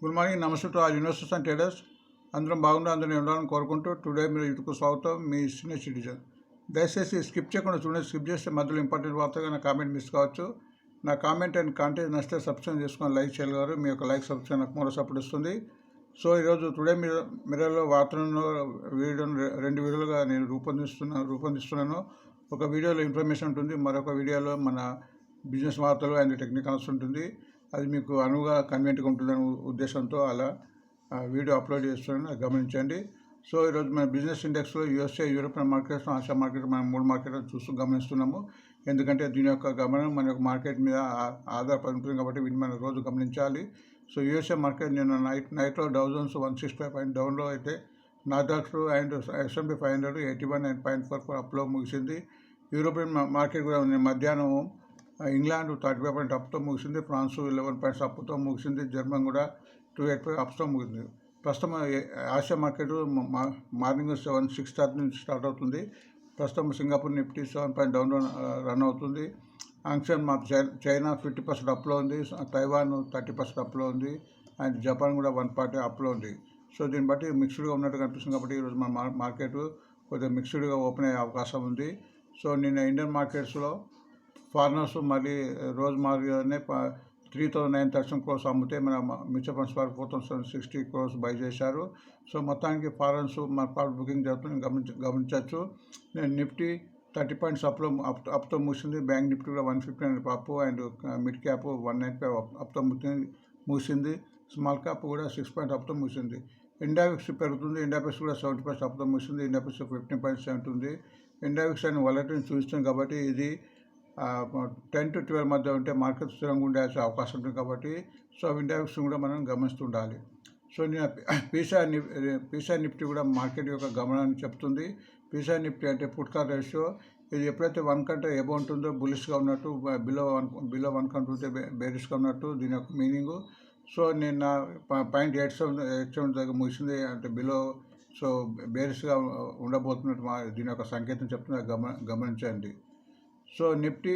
Good morning నమస్తే to all investors and traders. అందరం బాగుండా అందరం ఉండాలని కోరుకుంటూ టుడే మీరు ఇటుకు స్వాగతం. మీ సీనియర్ సిటిజన్. దయచేసి స్కిప్ చేయకుండా చూడండి స్కిప్ చేస్తే మధ్యలో ఇంపార్టెంట్ వార్తగా నా కామెంట్ మిస్ కావచ్చు. నా కామెంట్ అండ్ కంటెంట్ నచ్చితే సబ్స్క్రైబ్ చేసుకొని లైక్ చేయగలరు మీ యొక్క లైక్ సబ్స్క్రైబ్ నాకు మరో సపోర్ట్ ఇస్తుంది. సో ఈరోజు టుడే మీరు మిర్రర్లో వార్తలను వీడియోను రెండు వీడియోలుగా నేను రూపొందిస్తున్నా రూపొందిస్తున్నాను. ఒక వీడియోలో ఇన్ఫర్మేషన్ ఉంటుంది మరొక వీడియోలో మన బిజినెస్ వార్తలు అండ్ టెక్నికల్స్ ఉంటుంది. అది మీకు అనువుగా కన్వీనెంట్గా ఉంటుందనే ఉద్దేశంతో అలా ఆ, వీడియో అప్లోడ్ చేస్తున్నాను. అది గమనించండి. సో ఈరోజు మన business ఇండెక్స్లో USA European markets Asia market మనం మూడు మార్కెట్ చూస్తూ గమనిస్తున్నాము. ఎందుకంటే దీని యొక్క గమనం మన యొక్క మార్కెట్ మీద ఆధారపడి ఉంటుంది కాబట్టి వీటిని మనం రోజు గమనించాలి. సో యూఎస్ఏ మార్కెట్ నిన్న నైట్ నైట్లో Dow Jones one six five point డౌన్లో అయితే Nasdaq and S and P five hundred eighty one and point four four అప్లో ముగిసింది. యూరోపియన్ మార్కెట్ కూడా మధ్యాహ్నం ఇంగ్లాండ్ థర్టీ ఫైవ్ పాయింట్ అప్తో ముగిసింది ఫ్రాన్స్ లెవెన్ పాయింట్స్ అప్తో ముగిసింది జర్మన్ కూడా టూ ఎయిట్ ఫైవ్ అప్స్తో ముగిసింది. ప్రస్తుతం ఆసియా మార్కెట్ మా- మార్నింగ్ సెవెన్ సిక్స్ థర్టీ నుంచి స్టార్ట్ అవుతుంది. ప్రస్తుతం Singapore Nifty seven point down run అవుతుంది. ఆంక్షన్ మా చైనా ఫిఫ్టీ పర్సెంట్ అప్లో ఉంది. తైవాన్ థర్టీ పర్సెంట్ అప్లో ఉంది. అండ్ జపాన్ కూడా వన్ పార్టీ అప్లో ఉంది. సో దీన్ని బట్టి మిక్స్డ్గా ఉన్నట్టు కనిపిస్తుంది కాబట్టి ఈరోజు మన మార్కెట్ కొద్దిగా మిక్స్డ్గా ఓపెన్ అయ్యే అవకాశం ఉంది. సో నిన్న ఇండియన్ మార్కెట్స్లో ఫారినర్స్ మళ్ళీ రోజు three thousand nine thousand crores అమ్మితే మన మ్యూచువల్ ఫండ్స్ వారు four thousand sixty crores buy చేశారు. సో మొత్తానికి ఫారెన్స్ మన ప్రాఫిట్ బుకింగ్ జరుగుతుంది గమనించ గమనించవచ్చు. నేను నిఫ్టీ థర్టీ పాయింట్స్ అప్లో అప్ అప్తో ముగిసింది బ్యాంక్ నిఫ్టీ కూడా one fifty nine up and mid cap one nine five అప్తో ముగిసింది ముగిసింది స్మాల్ క్యాప్ కూడా సిక్స్ పాయింట్ అప్తో ముగిసింది ఇండావిక్స్ పెరుగుతుంది. ఇండాపిక్స్ కూడా సెవెంటీ పాయింట్స్ అప్తో ముగిసింది ఇండాపిక్స్ ఫిఫ్టీన్ పాయింట్స్ ఉంటుంది ఉంది. ఇండావిక్స్ అని వలటిని చూస్తుంది కాబట్టి ఇది టెన్ టు ట్వెల్వ్ మధ్య ఉంటే మార్కెట్ స్థిరంగా ఉండే అవకాశం ఉంటుంది కాబట్టి సో ఇండెక్స్ కూడా మనం గమనిస్తుండాలి సో నేను పీసా పీసా నిఫ్టీ కూడా మార్కెట్ యొక్క గమనాన్ని చెప్తుంది. పీసా నిఫ్టీ అంటే పుట్కార్ రేషియో. ఇది ఎప్పుడైతే వన్ కంటే ఎబో ఉంటుందో బులిష్గా ఉన్నట్టు బిలో వన్ బిలో వన్ కంటే ఉంటే బేరిష్గా ఉన్నట్టు దీని యొక్క మీనింగు. సో నేను నా point eight seven eight seven దగ్గర ముగిసింది. అంటే బిలో సో బేరిష్గా ఉండబోతున్నట్టు మా దీని యొక్క సంకేతం చెప్తుంది గమ గమనించండి. సో నిఫ్టీ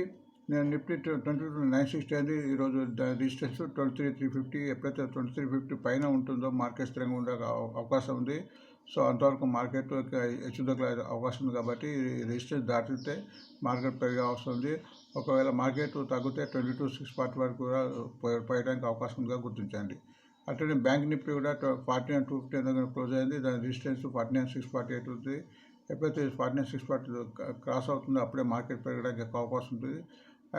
నేను Nifty twenty two nine sixty అనేది ఈరోజు resistance twenty three three fifty ఎప్పుడైతే ట్వంటీ త్రీ ఫిఫ్టీ పైన ఉంటుందో మార్కెట్ స్థిరంగా ఉండే అవకాశం ఉంది. సో అంతవరకు మార్కెట్ హెచ్చుతగ్గుల అవకాశం ఉంది కాబట్టి రిజిస్టెన్స్ దాటితే మార్కెట్ పెరిగే అవసరం ఉంది. ఒకవేళ మార్కెట్ తగ్గితే ట్వంటీ టూ సిక్స్ ఫార్టీ వరకు కూడా పోయడానికి అవకాశం ఉందిగా గుర్తించండి. అట్లనే బ్యాంక్ నిఫ్టీ కూడా ఫార్టీ నైన్ టూ ఫిఫ్టీ దగ్గర క్లోజ్ అయింది. దాని resistance forty nine six forty eight ఉంది. ఎప్పుడైతే forty nine six forty cross అవుతుందో అప్పుడే మార్కెట్ పెరగడానికి ఎక్కువ అవకాశం ఉంటుంది.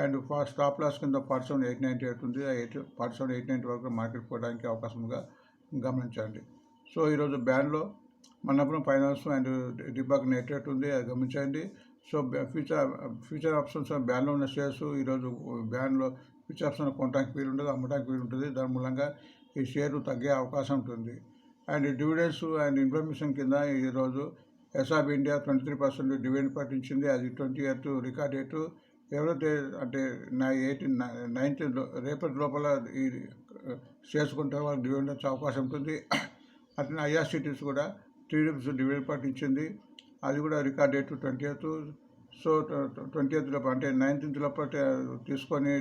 అండ్ ఫా స్టాప్ లాస్ కింద forty seven eight ninety eight ఉంది ఆ eight forty seven eight ninety వరకు మార్కెట్ పోవడానికి అవకాశంగా గమనించండి. సో ఈరోజు బ్యాండ్లో మన్నపురం ఫైనాన్స్ అండ్ డిబాక్ నెట్ రేట్ ఉంది. అది గమనించండి. సో ఫ్యూచర్ ఫ్యూచర్ ఆప్షన్స్ బ్యాన్లో ఉన్న షేర్స్ ఈరోజు బ్యాన్లో ఫ్యూచర్ ఆప్షన్ కొనడానికి వీలు ఉంటుంది అమ్మడానికి వీలు ఉంటుంది. దాని మూలంగా ఈ షేర్లు తగ్గే అవకాశం ఉంటుంది. అండ్ డివిడెన్స్ అండ్ ఇన్ఫర్మేషన్ కింద ఈరోజు ఎస్ఆబ్ India twenty three percent dividend ప్రకటించింది అది ట్వంటీ ఎయిత్ రికార్డ్ డేట్ ఎవరైతే అంటే నా ఎయిటీన్ నైన్త్ రేపటి లోపల ఈ uh, చేసుకుంటే కొంటే వాళ్ళకి డివిడెండ్ వచ్చే అవకాశం ఉంటుంది. అట్లనే ఐఆర్సిటీస్ కూడా త్రీ రూపీస్ డివిడెండ్ ప్రకటించింది అది కూడా record date twenty eighth so twenty eighth లోపల అంటే నైన్టీన్త్ లోపల తీసుకొని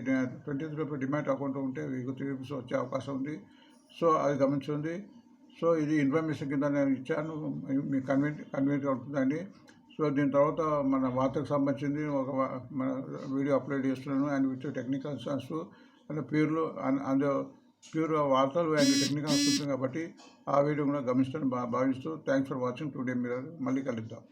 ట్వంటీ ఎయిత్ లోపల డిమాట్ అకౌంట్ ఉంటే మీకు త్రీ రూపీస్ వచ్చే అవకాశం ఉంది. సో అది గమనించింది సో ఇది ఇన్ఫర్మేషన్ కింద నేను ఇచ్చాను. మీకు కన్వీన్ కన్వీనియంట్గా ఉంటుందండి సో దీని తర్వాత మన వార్తకు సంబంధించింది ఒక మన వీడియో అప్లోడ్ చేస్తున్నాను. అండ్ విత్ టెక్నికల్ సాన్స్ అండ్ ప్యూర్లో అండ్ ప్యూర్ వార్తలు అండ్ టెక్నికల్ ఉంటుంది కాబట్టి ఆ వీడియో కూడా గమనిస్తాను భావిస్తూ. Thanks for watching. టుడే మీరు మళ్ళీ కలుద్దాం.